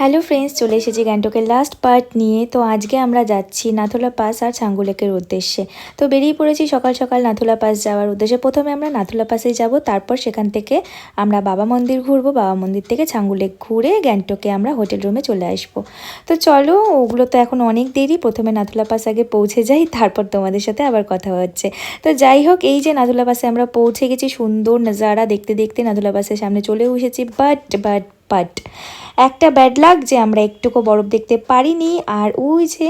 Hello friends চলে এসেছি গ্যাংটকের লাস্ট পার্ট নিয়ে। তো আজকে আমরা যাচ্ছি নাথুলা পাস আর ছাঙ্গুলেকের উদ্দেশ্যে। তো বেরিয়ে পড়েছি সকাল সকাল নাথুলা পাস যাওয়ার উদ্দেশ্যে। প্রথমে আমরা নাথুলা পাসে যাব, তারপর সেখান থেকে আমরা বাবা মন্দির ঘুরবো। বাবা মন্দির থেকে ছাঙ্গুলেক ঘুরে গ্যাংটকে আমরা হোটেল রুমে চলে আসব। তো চলো, ওগুলো তো এখন অনেক দেরি। প্রথমে নাথুলা পাস আগে পৌঁছে যাই, তারপর তোমাদের সাথে আবার কথা হচ্ছে। তো যাই হোক, এই যে নাথুলা পাসে আমরা পৌঁছে গেছি, সুন্দর নজারা। দেখতে দেখতে নাথুলা পাসের সামনে চলে এসেছি। বাট বাট বাট একটা ব্যাড লাক যে আমরা একটুকু বরফ দেখতে পারিনি আর ওই যে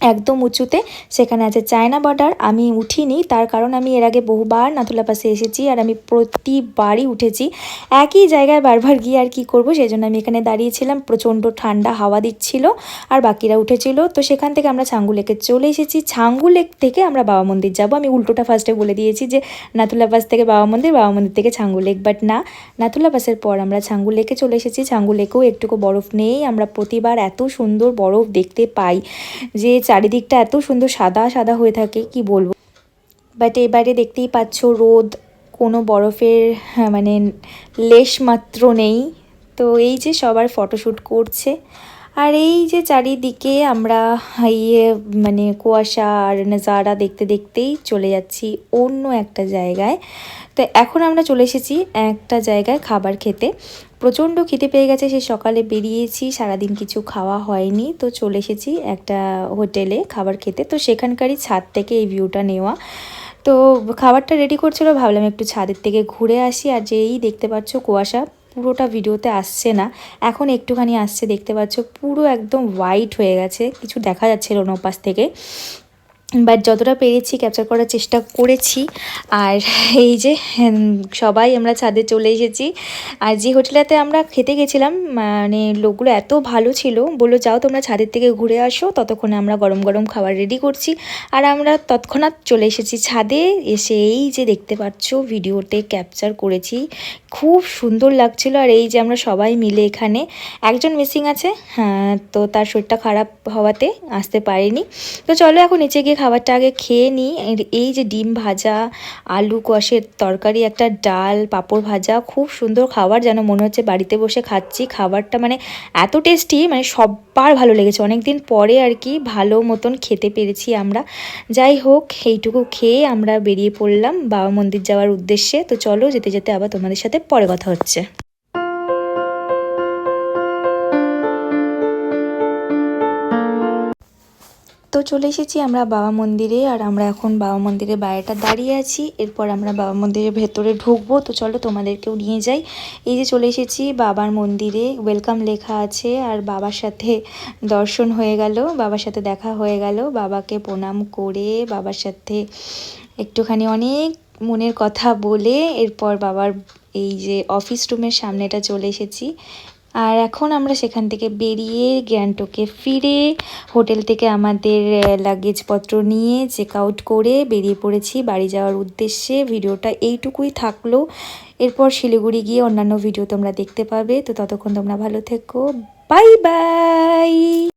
একদম উঁচুতে। সেখানে আছে চায়না বর্ডার আমি উঠিনি, তার কারণ আমি এর আগে বহুবার নাথুলা পাশে এসেছি আর আমি প্রতিবারই উঠেছি। একই জায়গায় বারবার গিয়ে আর কি করব, সেই জন্য আমি এখানে দাঁড়িয়েছিলাম। প্রচণ্ড ঠান্ডা হাওয়া দিচ্ছিল আর বাকিরা উঠেছিল। তো সেখান থেকে আমরা ছাঙ্গু লেকে চলে এসেছি। ছাঙ্গু লেক থেকে আমরা বাবা মন্দির যাব। আমি উল্টোটা ফার্স্টে বলে দিয়েছি যে, নাথুলা পাস থেকে বাবা মন্দির বাবা মন্দির থেকে ছাঙ্গু লেক বাট না, নাথুলা পাসের পর আমরা ছাঙ্গু লেকে চলে এসেছি। ছাঙ্গু লেকেও একটুকু বরফ নেই। আমরা প্রতিবার এত সুন্দর বরফ দেখতে পাই যে চারিদিকটা এত সুন্দর সাদা সাদা হয়ে থাকে কি বলব? বাট এবারে দেখতেই পাচ্ছ রোদ কোনো বরফের হ্যাঁ, মানে লেশ মাত্র নেই। তো এই যে সবার ফটোশ্যুট করছে আর এই যে চারিদিকে আমরা ইয়ে মানে কুয়াশা আর নজারা দেখতে দেখতেই চলে যাচ্ছি অন্য একটা জায়গায়। তো এখন আমরা চলে এসেছি একটা জায়গায় খাবার খেতে। প্রচণ্ড খিদে পেয়ে গেছে সে সকালে বেরিয়েছি, সারাদিন কিছু খাওয়া হয়নি। তো চলে এসেছি একটা হোটেলে খাবার খেতে। তো সেখানকারই ছাদ থেকে এই ভিউটা নেওয়া। তো খাবারটা রেডি করছিল, ভাবলাম একটু ছাদের থেকে ঘুরে আসি। আর যেই দেখতে পাচ্ছ কুয়াশা পুরোটা ভিডিওতে আসছে না। এখন একটুখানি আসছে, দেখতে পাচ্ছ, পুরো একদম হোয়াইট হয়ে গেছে। কিছু দেখা যাচ্ছে ওপাশ থেকে। বাট যতটা পেরেছি ক্যাপচার করার চেষ্টা করেছি। আর এই যে সবাই আমরা ছাদে চলে এসেছি। আর যে হোটেলেতে আমরা খেতে গেছিলাম মানে লোকগুলো এত ভালো ছিল, বলল, যাও তোমরা ছাদের থেকে ঘুরে আসো, ততক্ষণে আমরা গরম গরম খাবার রেডি করছি। আর আমরা তৎক্ষণাৎ চলে এসেছি ছাদে। এসে এই যে দেখতে পাচ্ছ, ভিডিওতে ক্যাপচার করেছি। খুব সুন্দর লাগছিল। আর এই যে আমরা সবাই মিলে এখানে, একজন মিসিং আছে হ্যাঁ তো তার শরীরটা খারাপ হওয়াতে আসতে পারেনি। তো চলো এখন নিচে গিয়ে খাবারটা আগে খেয়ে নিই। এই যে ডিম ভাজা, আলু কষের তরকারি, একটা ডাল, পাঁপড় ভাজা, খুব সুন্দর খাবার যেন মনে হচ্ছে বাড়িতে বসে খাচ্ছি। খাবারটা মানে এত টেস্টি মানে সবার ভালো লেগেছে। অনেক দিন পরে আর কি ভালো মতন খেতে পেরেছি আমরা। যাই হোক, এইটুকু খেয়ে আমরা বেরিয়ে পড়লাম বাবা মন্দির যাওয়ার উদ্দেশ্যে। তো চলো যেতে যেতে আবার তোমাদের সাথে পরে কথা হচ্ছে। তো চলে এসেছি আমরা বাবা মন্দিরে আর আমরা এখন বাবা মন্দিরের বাইরেটা দাঁড়িয়ে আছি। এরপর আমরা বাবা মন্দিরের ভেতরে ঢুকবো। তো চলো তোমাদেরকেও নিয়ে যাই। এই যে চলে এসেছি বাবার মন্দিরে। ওয়েলকাম লেখা আছে আর বাবার সাথে দর্শন হয়ে গেল। বাবার সাথে দেখা হয়ে গেল। বাবাকে প্রণাম করে বাবার সাথে একটুখানি অনেক মনের কথা বলে এরপর বাবার এই যে অফিস রুমের সামনেটা চলে এসেছি। আর এখন আমরা সেখান থেকে বেরিয়ে গ্যাংটকে ফিরে হোটেল থেকে আমাদের লাগেজপত্র নিয়ে চেক আউট করে বেরিয়ে পড়েছি। বাড়ি যাওয়ার উদ্দেশ্যে ভিডিওটা এইটুকুই থাকল। এরপর শিলিগুড়ি গিয়ে অন্যান্য ভিডিও তোমরা দেখতে পাবে। তো ততক্ষণ তোমরা ভালো থেকো। Bye bye